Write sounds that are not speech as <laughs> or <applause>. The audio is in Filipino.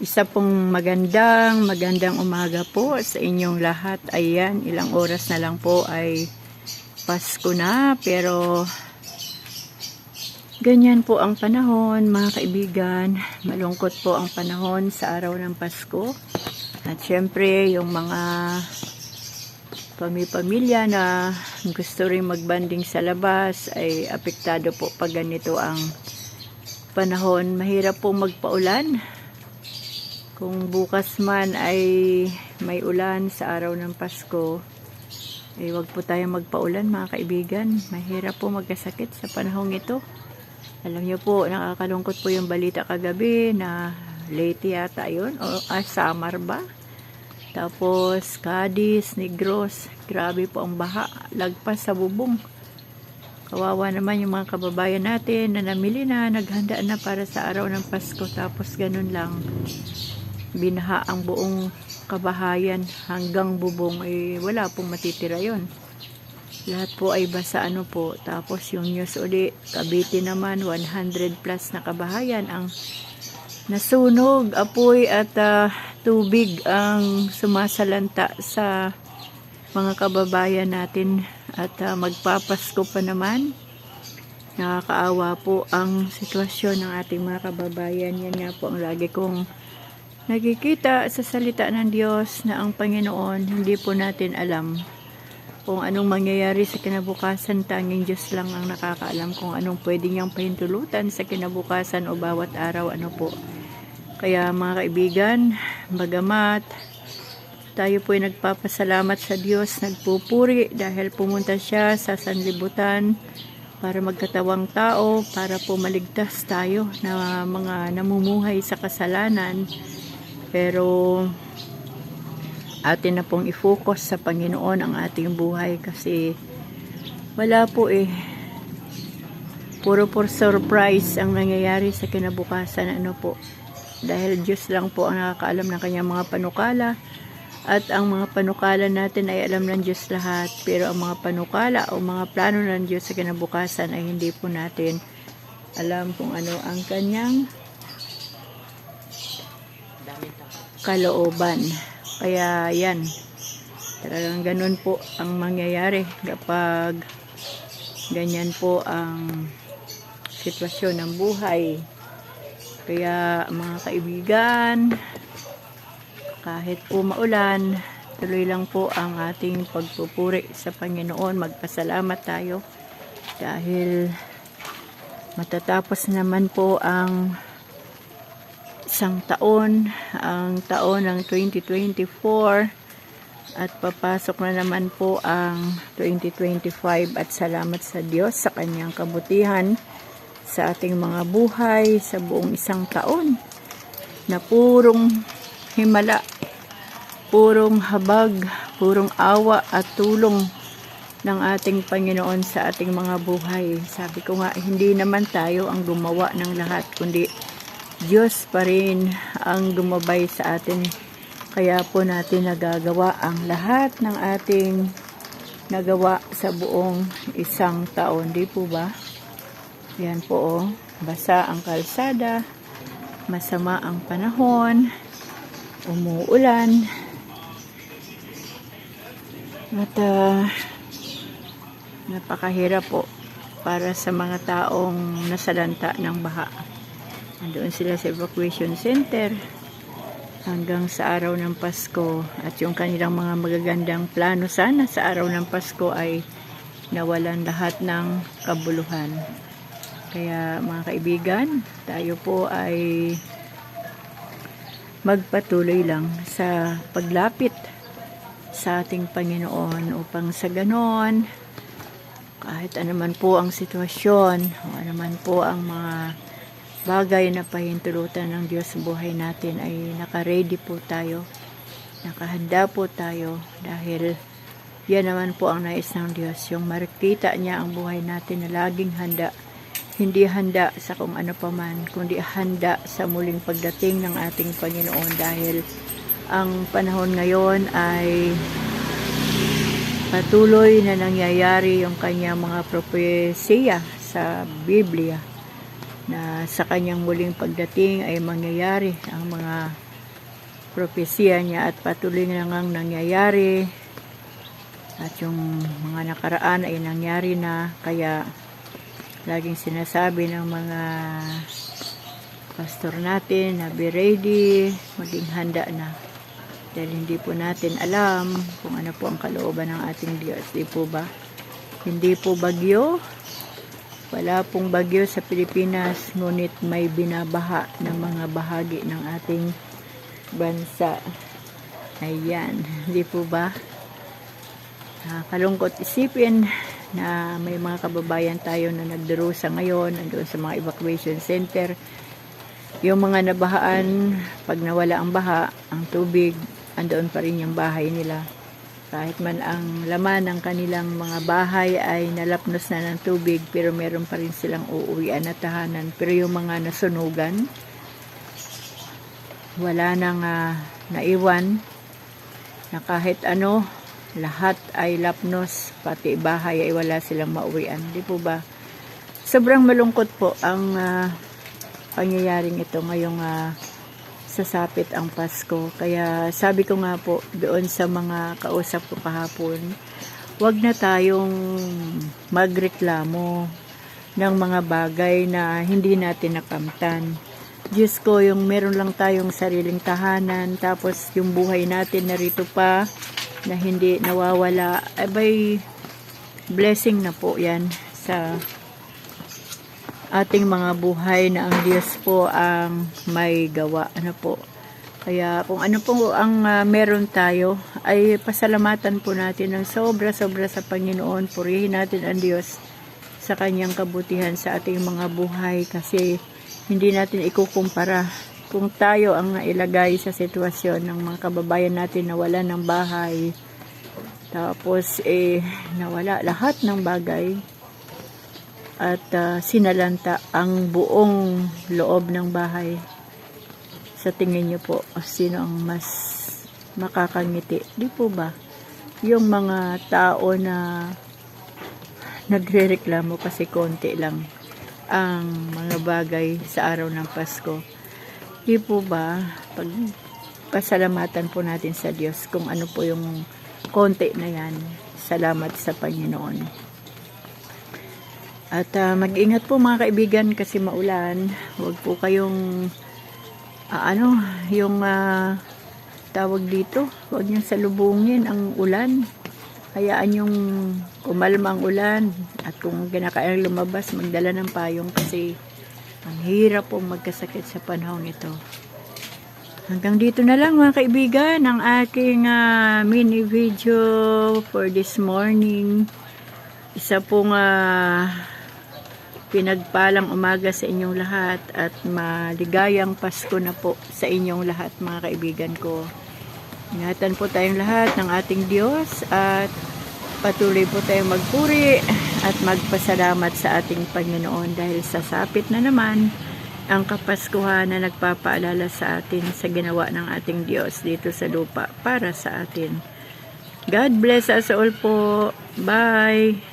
Isa pong magandang, magandang umaga po sa inyong lahat. Ayan, ilang oras na lang po ay Pasko na. Pero ganyan po ang panahon, mga kaibigan. Malungkot po ang panahon sa araw ng Pasko. At syempre, yung mga pamilya na gusto rin magbanding sa labas ay apektado po pag ganito ang panahon. Mahirap po magpaulan kung bukas man ay may ulan sa araw ng Pasko, eh wag po tayo magpaulan mga kaibigan. Mahirap po magkasakit sa panahong ito. Alam niyo po, nakakalungkot po yung balita kagabi na late yata yun, o ah, summer ba? Tapos, Cadiz, Negros, grabe po ang baha, lagpas sa bubong. Kawawa naman yung mga kababayan natin na namili na, naghanda na para sa araw ng Pasko, tapos ganun lang binaha ang buong kabahayan hanggang bubong eh wala pong matitira yon lahat po ay basa ano po. Tapos yung news uli Cavite naman 100 plus na kabahayan ang nasunog apoy at uh, tubig ang sumasalanta sa mga kababayan natin. At uh, magpapasko pa naman. Nakakaawa po ang sitwasyon ng ating mga kababayan. Yan nga po ang lagi kong Nakikita sa salita ng Diyos na ang Panginoon, hindi po natin alam kung anong mangyayari sa kinabukasan. Tanging Diyos lang ang nakakaalam kung anong pwede niyang pahintulutan sa kinabukasan o bawat araw. Ano po. Kaya mga kaibigan, bagamat tayo po ay nagpapasalamat sa Diyos, nagpupuri dahil pumunta siya sa sanlibutan para magkatawang tao, para po maligtas tayo na mga namumuhay sa kasalanan pero atin na pong i-focus sa Panginoon ang ating buhay kasi wala po eh. Puro por surprise ang nangyayari sa kinabukasan ano po. Dahil Diyos lang po ang nakakaalam ng kanyang mga panukala at ang mga panukala natin ay alam ng Diyos lahat pero ang mga panukala o mga plano ng Diyos sa kinabukasan ay hindi po natin alam kung ano ang kanyang kalooban. Kaya yan, talagang ganun po ang mangyayari kapag ganyan po ang sitwasyon ng buhay. Kaya mga kaibigan, kahit po maulan, tuloy lang po ang ating pagpupuri sa Panginoon. Magpasalamat tayo dahil matatapos naman po ang isang taon, ang taon ng 2024 at papasok na naman po ang 2025 at salamat sa Diyos sa kanyang kabutihan sa ating mga buhay sa buong isang taon na purong himala, purong habag, purong awa at tulong ng ating Panginoon sa ating mga buhay. Sabi ko nga, hindi naman tayo ang gumawa ng lahat, kundi Diyos pa rin ang gumabay sa atin. Kaya po natin nagagawa ang lahat ng ating nagawa sa buong isang taon. Di po ba? Yan po oh. Basa ang kalsada. Masama ang panahon. Umuulan. At uh, napakahirap po para sa mga taong nasalanta ng baha. Andoon sila sa evacuation center hanggang sa araw ng Pasko at yung kanilang mga magagandang plano sana sa araw ng Pasko ay nawalan lahat ng kabuluhan. Kaya mga kaibigan, tayo po ay magpatuloy lang sa paglapit sa ating Panginoon upang sa ganon kahit anuman po ang sitwasyon o anuman po ang mga bagay na pahintulutan ng Diyos buhay natin ay naka-ready po tayo. Nakahanda po tayo dahil yan naman po ang nais ng Diyos. Yung makita niya ang buhay natin na laging handa. Hindi handa sa kung ano pa man, kundi handa sa muling pagdating ng ating Panginoon dahil ang panahon ngayon ay patuloy na nangyayari yung kanyang mga propesiya sa Biblia na sa kanyang muling pagdating ay mangyayari ang mga propesya niya at patuloy na ngang nangyayari at yung mga nakaraan ay nangyari na kaya laging sinasabi ng mga pastor natin na be ready, maging handa na. Dahil hindi po natin alam kung ano po ang kalooban ng ating Diyos. Di po ba? Hindi po bagyo. Wala pong bagyo sa Pilipinas, ngunit may binabaha ng mga bahagi ng ating bansa. Ayan, <laughs> di po ba? Nakakalungkot isipin na may mga kababayan tayo na nagdurusa ngayon, nandoon sa mga evacuation center. Yung mga nabahaan, pag nawala ang baha, ang tubig, andoon pa rin yung bahay nila. Kahit man ang laman ng kanilang mga bahay ay nalapnos na ng tubig, pero meron pa rin silang uuwian na tahanan. Pero yung mga nasunugan, wala nang ah, naiwan na kahit ano, lahat ay lapnos, pati bahay ay wala silang mauwian. Di po ba? Sobrang malungkot po ang ah, pangyayaring ito ngayong ah, sasapit ang Pasko. Kaya sabi ko nga po doon sa mga kausap ko kahapon, wag na tayong magreklamo ng mga bagay na hindi natin nakamtan. Diyos ko, yung meron lang tayong sariling tahanan, tapos yung buhay natin narito pa, na hindi nawawala, abay, blessing na po yan sa ating mga buhay na ang Diyos po ang may gawa. Ano po? Kaya kung ano po ang ah, meron tayo, ay pasalamatan po natin ng sobra-sobra sa Panginoon. Purihin natin ang Diyos sa kanyang kabutihan sa ating mga buhay kasi hindi natin ikukumpara kung tayo ang nailagay sa sitwasyon ng mga kababayan natin na wala ng bahay tapos eh nawala lahat ng bagay at ah, sinalanta ang buong loob ng bahay sa tingin niyo po sino ang mas makakangiti di po ba yung mga tao na nagrereklamo kasi konti lang ang mga bagay sa araw ng Pasko. Di po ba, pag pasalamatan po natin sa Diyos kung ano po yung konti na yan. Salamat sa Panginoon. At ah, mag-ingat po mga kaibigan kasi maulan. Huwag po kayong ah, ano, yung ah, tawag dito, huwag niyong salubungin ang ulan. Hayaan yung kumalma ang ulan at kung kinakailang lumabas, magdala ng payong kasi ang hirap pong magkasakit sa panahon ito. Hanggang dito na lang mga kaibigan ang aking ah, mini video for this morning. Isa pong ah, pinagpalang umaga sa inyong lahat at maligayang Pasko na po sa inyong lahat mga kaibigan ko. Ingatan po tayong lahat ng ating Diyos at patuloy po tayong magpuri at magpasalamat sa ating Panginoon dahil sasapit na naman ang Kapaskuhan na nagpapaalala sa atin sa ginawa ng ating Diyos dito sa lupa para sa atin. God bless us all po. Bye!